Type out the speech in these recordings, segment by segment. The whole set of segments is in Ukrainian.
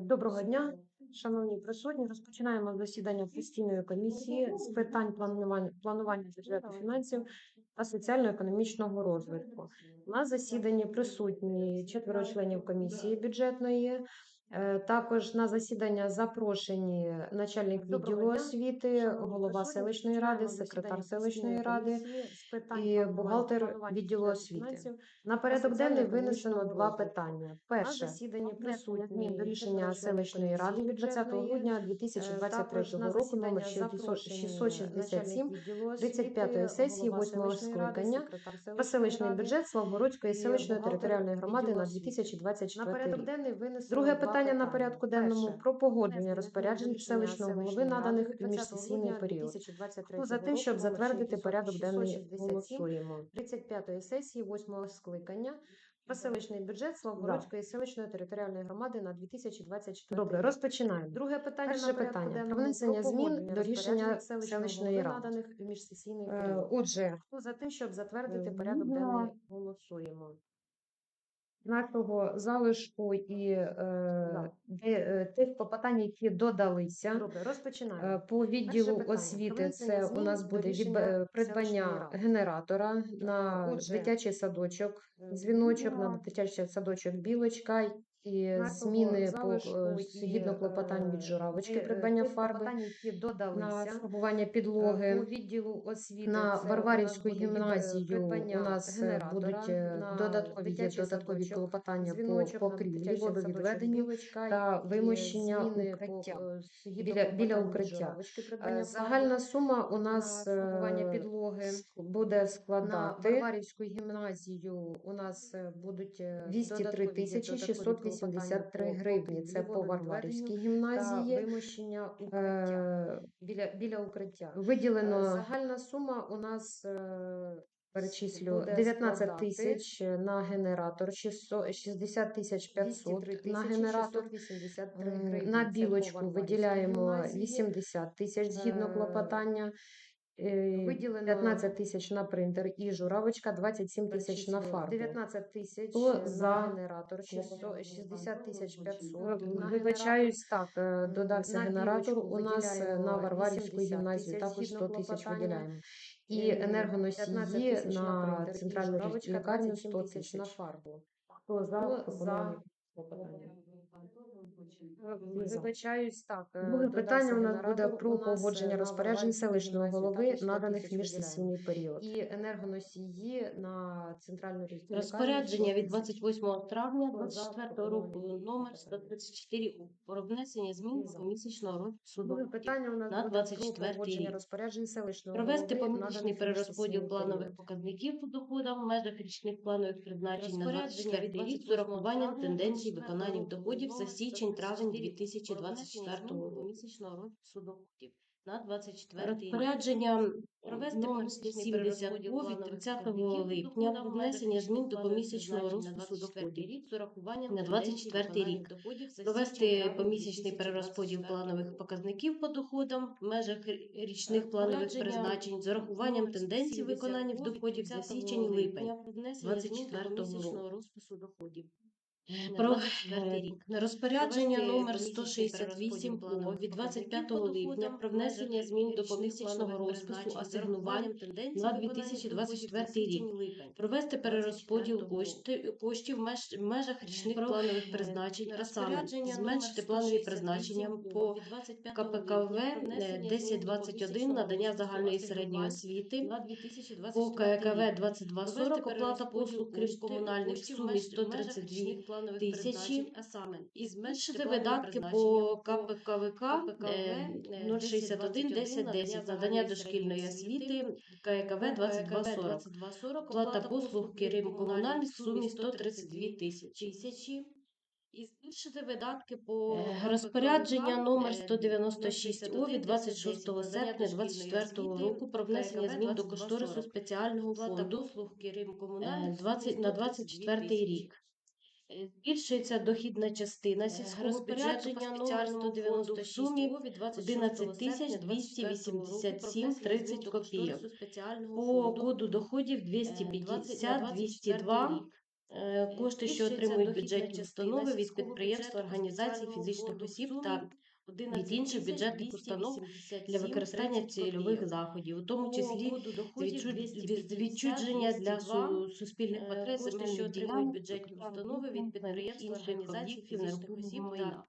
Доброго дня, шановні присутні. Розпочинаємо засідання постійної комісії з питань планування, планування бюджету фінансів та соціально-економічного розвитку. На засіданні присутні четверо членів комісії бюджетної. Е, Також на засідання запрошені начальник відділу освіти, голова селищної ради, секретар селищної ради і бухгалтер відділу освіти. На порядок денний винесено два питання. Перше засіданні присутні рішення селищної ради від 20 грудня Е, 2023 також на року номер засідання запрошені 667 начальник відділу освіти, 35-ї сесії голова 8-го скликання про селищний бюджет Славгородської селищної територіальної громади на освіти. 2024 На порядок рік. Друге два питання на порядку денному про погодження розпоряджень селищного голови, наданих у 20 міжсесійний період. 2023 Хто за те, щоб затвердити порядок денний 667, голосуємо. 35-ї сесії 8-го скликання про селищний бюджет Славгородської селищної територіальної громади на 2024 Добре, розпочинаємо. Друге питання Перше на питання про внесення змін до рішення селищної ради. наданих міжсесійний Е, період. Отже, Хто за те, щоб затвердити Е, порядок денний голосуємо. Нашого залишку і е, де, е, тих попитань, які додалися. Добре, розпочинаємо. Е, По відділу. Освіти це у нас буде від придбання генератора на Отже, дитячий садочок, е, дзвіночок на дитячий садочок білочка і зміни по е, згідно клопотань від журавочки, придбання фарби на фарбування підлоги освіти на Варварівську гімназію. У нас е, будуть е, додаткові додаткові клопотання по покрівлі, водовідведенню та вимощення біля біля укриття. Загальна сума у нас підлоги буде складати на Варварівську гімназію. У нас будуть 203 тисячі 680 283 гривні. Це по Варварівській гімназії. Вимощення укриття е, біля біля укриття. Виділено е, загальна сума у нас. Е, перечислю 19 тисяч на генератор, 60 тисяч 500 на генератор, на білочку виділяємо 80 тисяч згідно клопотання, Е, виділено 15 тисяч на принтер і журавочка, 27 тисяч на фарбу. 19 тисяч за? генератор, 600 60 тисяч 500 на. Вибачаюсь, так, додався на генератор. У нас на Варварівську 80 гімназію також згідно 100 тисяч виділяємо. І 15 енергоносії на центральну лікарню 100 тисяч на фарбу. Хто за Хто за? Клопотання? Вибачаюсь, так. е, Друге питання у нас буде про погодження розпоряджень селищного голови, наданих тисяч міжсесійний період. І енергоносії на центральну лікарню. Розпорядження від 100 тисяч. 28 травня Хто за 24 року номер 134 про внесення змін За. до місячного розпису Друге питання у нас на буде 24 про погодження рік. розпоряджень селищного Провести в перерозподіл планових показників по доходам в межах річних планових призначень на 24 від рік з 28 урахуванням тенденцій виконання доходів за номер 134 2024 про внесення року. місячного розпису доходів на 24 рік. Розпорядження Провести номер помісячний 70 від планових 30 липня про внесення змін до помісячного призначень на розпису доходів рік на тенденцій 24 рік. Провести помісячний перерозподіл планових показників по доходам в межах річних планових призначень з урахуванням тенденцій виконання 70 доходів за 30 січень і липень липня про внесення змін до 24 року. На Про 24 е, розпорядження номер помісячний 168 перерозподіл від 25 планових липня про внесення змін до помісячного розпису асигнувань на виконання 2024 доходів за рік. Провести перерозподіл коштів в межах річних планових е, призначень, а саме зменшити планові призначення по 25 КПКВ липня про внесення е, змін до 1021 надання загальної середньої освіти по 2024 ККВ рік. 2240 Провести оплата послуг крім комунальних в сумі в меж- в межах 132 річних планових тисячі, а саме і зменшити видатки по КПКВК КПКВ, е, е, 061 10 10 надання дошкільної освіти ККВ 2240 2240 оплата послуг крім комунальних в сумі 132 тисячі. І збільшити видатки по Е, розпорядження номер е, 196 О від 26 надання серпня дошкільної 24 року про внесення змін до кошторису спеціального фонду послуг е, комунальних в 20 сумі на 132 24 рік. Е, Збільшується дохідна частина сільського сільського бюджету по спеціальному фонду в 196 сумі О 11 тисяч 287 30 копійок. По коду доходів 250 202 Е, Кошти, що отримують бюджетні установи від підприємств, організацій, фізичних осіб та від інших бюджетних установ для використання цільових заходів, у тому числі від- відчудження для суспільних потреб кошти, що земельних отримують ділянок, бюджетні установи від підприємств, організацій, фізичних осіб майна.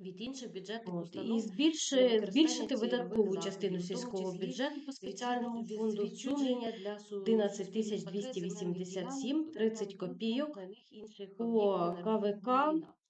від інших бюджетних От, установ і збільшити цільових видаткову частину сільського бюджету по спеціальному фонду в сумі для су- 11 суспільних потреб земельних 287, 30 копійок інших по КВК.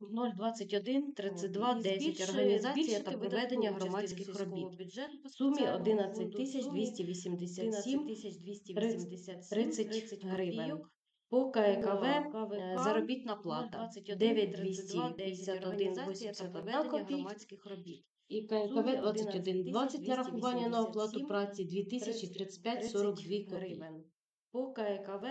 021 32 І 10 збільши- організація та проведення громадських робіт. В сумі спеціальному 11 фонду в сумі 287 287 30 гривень. По ККВ заробітна плата 021 9251 організація та 81 проведення копійок. громадських робіт. І ККВ 21 20 нарахування на оплату праці 2035 42 гривень. По ККВ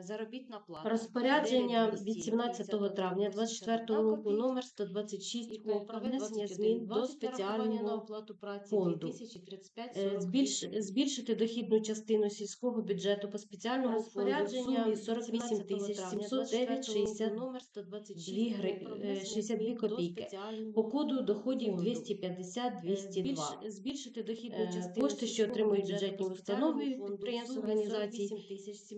заробітна плата. Розпорядження від 17 травня 24 року номер 126 про внесення змін до спеціального оплату праці фонду. 2035 Е, збільш, збільшити дохідну частину сільського бюджету по спеціальному сумі 48 тисяч 709 60 номер 126 2 гри- е, 62 копійки. По коду доходів 250 202. Збільш, збільшити дохідну Е, частину кошти, що отримують бюджетні установи, спеціальному фонду підприємства, в організацій,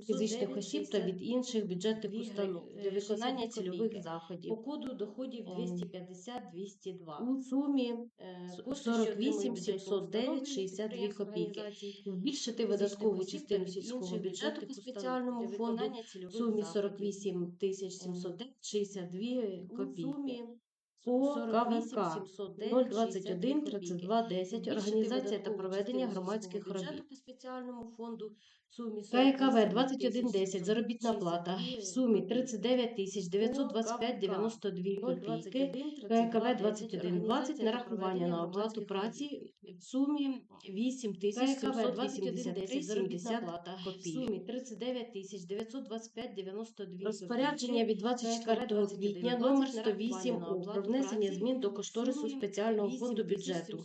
фізичних осіб та від інших бюджетних установ для е, виконання цільових заходів. По коду доходів Ем, 250 202 У сумі Е, с- кошти, що 48 отримують бюджетні 709 установи, 62 підприємства, копійки. Збільшити видаткову частину сільського бюджету по спеціальному фонду в сумі заходів. 48 тисяч 709 62 У копійки. По КВК 021 32 10 організація та проведення громадських робіт. по спеціальному фонду ККВ 2110 заробітна плата. в сумі 39 тисяч 925 92 копійки. ККВ 2120 нарахування на оплату праці в сумі 8 тисяч 783 70 в копійок. сумі 39 тисяч 925 92 Розпорядження від 24 квітня номер 108 О про внесення змін до кошторису спеціального фонду бюджету.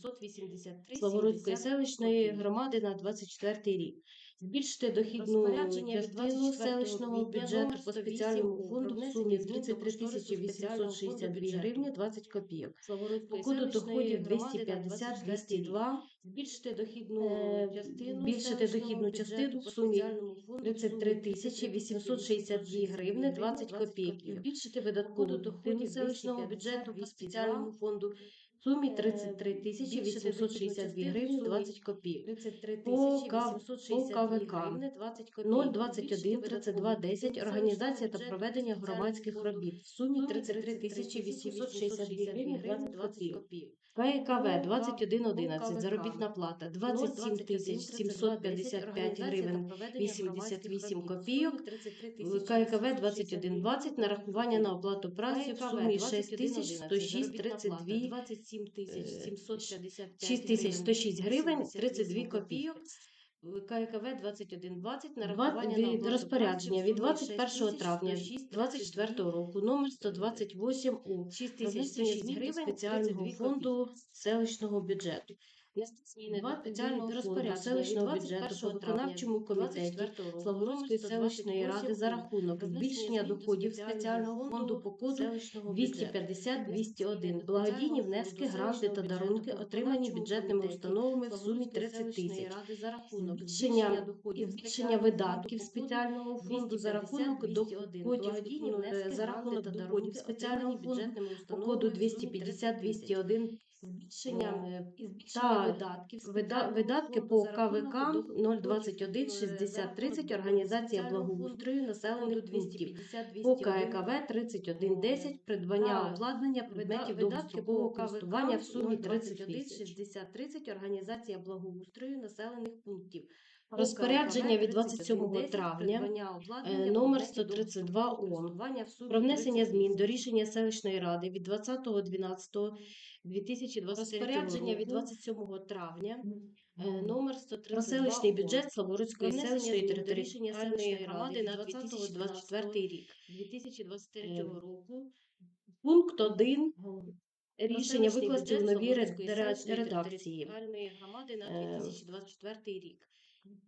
Славородської селищної громади на 24 рік. Збільшити дохідну частину селищного бюджету по спеціальному фонду в сумі змін до 33 кошторису спеціального фонду 862 гривні 20 копійок. По коду доходів громади на 250 24 рік. 202 Збільшити дохідну частину збільшити дохідну частину в сумі спеціальному фонду в 33 сумі тисячі 862 гривни 20 копійок. Збільшити видаткову доходів селищного бюджету по спеціальному фонду сумі Е, 33 тисячі збільшити 862 дохідну гривні частину в 20 копійок. 33 По тисячі 862 по КВК гривни 20 копійок. 021 32 10 організація та проведення громадських робіт в сумі 33 тисячі 862 гривні 20 копійок. ККВ 2111 заробітна плата 27 тисяч 755 гривень 88 копійок. ККВ 2120 нарахування на оплату праці в сумі 6 тисяч 106 32 27 тисяч е, 755 6 тисяч 106 гривень 32 32 копійок. ККВ 2120 Два- нарахування на від розпорядження від в сумі 21 травня 6106 24 року номер 128 у 6 тисяч внесення 106 гривень спеціального фонду селищного бюджету. Внести зміни Два до спеціального розпорядження. селищного бюджету 21 по травня виконавчому комітеті 24 року. Славгородської селищної ради за рахунок збільшення доходів спеціального фонду по коду 250-201 благодійні внески, гранти та дарунки, отримані бюджетними установами в сумі 30 тисяч. Збільшення і збільшення видатків спеціального фонду за рахунок доходів е, за рахунок доходів спеціального фонду по коду 250-201 збільшення е, і збільшення видатків вида- видатки по КВК 021 60 30 організація благоустрою населених пунктів по ККВ 31 10 придбання обладнання предметів видатки довгострокового по користування в сумі 30 31 тисяч. 60 30 організація благоустрою населених пунктів. По Розпорядження від 27 31 травня е, номер предметів 132 ООН про внесення змін до рішення селищної ради від 20.12.2023 Розпорядження від року 27 травня е, номер 132 про селищний бюджет внесення селищної територіальної ради на від 2024 рік. 2023 Е, року Пункт 1. Рішення викласти в новій редакції. громади на Е, 2024 рік.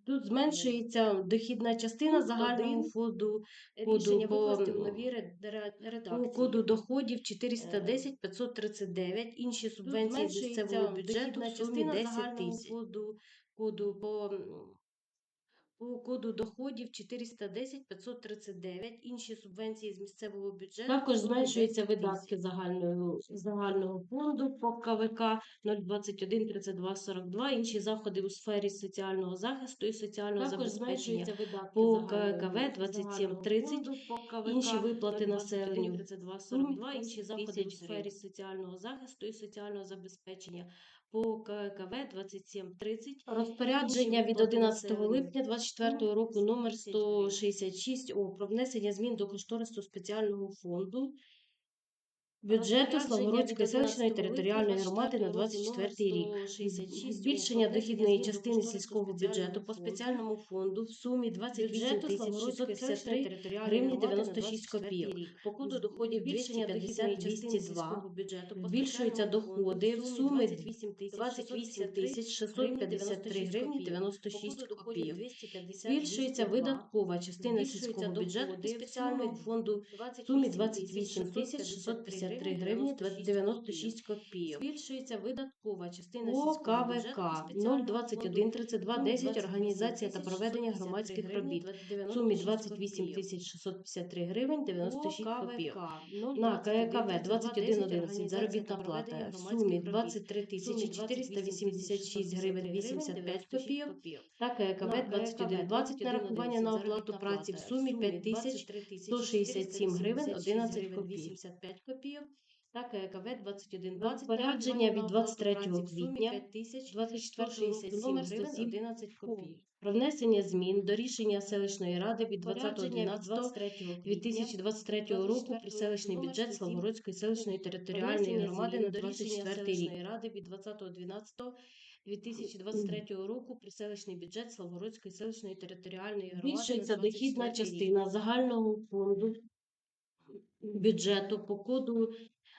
Тут зменшується дохідна частина загального фонду Рішення по, викласти в новій ре- ре- по коду доходів 410 539, інші субвенції з місцевого бюджету в сумі частина 10 тисяч. Коду, коду по, по коду доходів 410 539, інші субвенції з місцевого бюджету. Також зменшуються видатки загального, загального фонду по КВК 021 32 42, інші заходи у сфері соціального захисту і соціального Також забезпечення. по 2730, по КВК інші виплати населенню. 32 в сумі 42, інші заходи у сфері соціального захисту і соціального забезпечення по ККВ 2730 Розпорядження від виплати 11 населенню. липня 24 року номер 10 гривень. 166 о про внесення змін до кошторису спеціального фонду бюджету Славгородської селищної територіальної громади на 24 24 рік. Збільшення дохідної частини сільського бюджету по спеціальному фонду в сумі 28 бюджету Славгородської 653 гривні громади на 96 копійок. По коду доходів Збільшення дохідної 250 частини сільського бюджету збільшуються доходи в сумі 28 28 тисяч 653 653 гривні 96 По коду копійок. Збільшується видаткова частина сільського бюджету спеціального сумі фонду в сумі 28 тисяч 653 гривні 96 копійок. Збільшується видаткова частина сільського бюджету КВК спеціального 021 32 фонду 10 28 організація та проведення громадських робіт. В сумі 28 копійок. тисяч 653 гривень 96 По копійок. На ККВ 021 2111 заробітна плата в сумі робіт. 23 В сумі тисячі 486 гривень 85 копійок. Та ККВ 2120 нарахування на оплату праці в сумі 5167 гривень 11 копійок. 85 копійок. Та ККВ 2120 Розпорядження від 23 квітня 24 24 року номер 107 11 копійок. про внесення змін до рішення селищної ради від Розпорядження від 20.12.2023 2023 року про селищний бюджет Славгородської селищної територіальної громади на 24 рік. ради від 20.12 2023 року при селищний бюджет Славгородської селищної територіальної громади Збільшується дохідна частина загального фонду бюджету по коду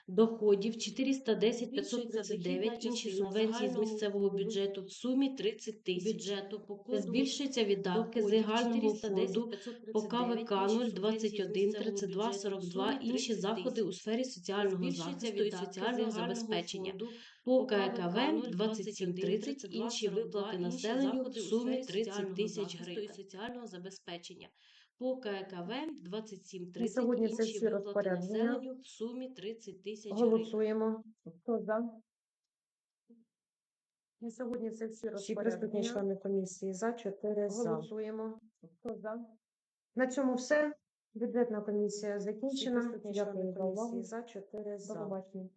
доходів 410 539, інші субвенції з місцевого бюджету в сумі 30 тисяч. бюджету по коду Збільшуються видатки доходів загального фонду по 539, КВК інші субвенції з 021 місцевого 32 42, інші заходи у сфері соціального захисту і соціального забезпечення. По ККВ 2730 інші виплати населенню в сумі 30 тисяч гривень. соціального забезпечення. По ККВ 2730 На сьогодні це інші всі виплати розпорядження. населенню в сумі 30 тисяч гривень. Голосуємо. Хто за? На сьогодні це всі Всі присутні розпорядження. члени комісії за 4 за. Голосуємо. Хто за? На цьому все. Бюджетна комісія закінчена. присутні Дякую за увагу. комісії за 4 До за. побачення.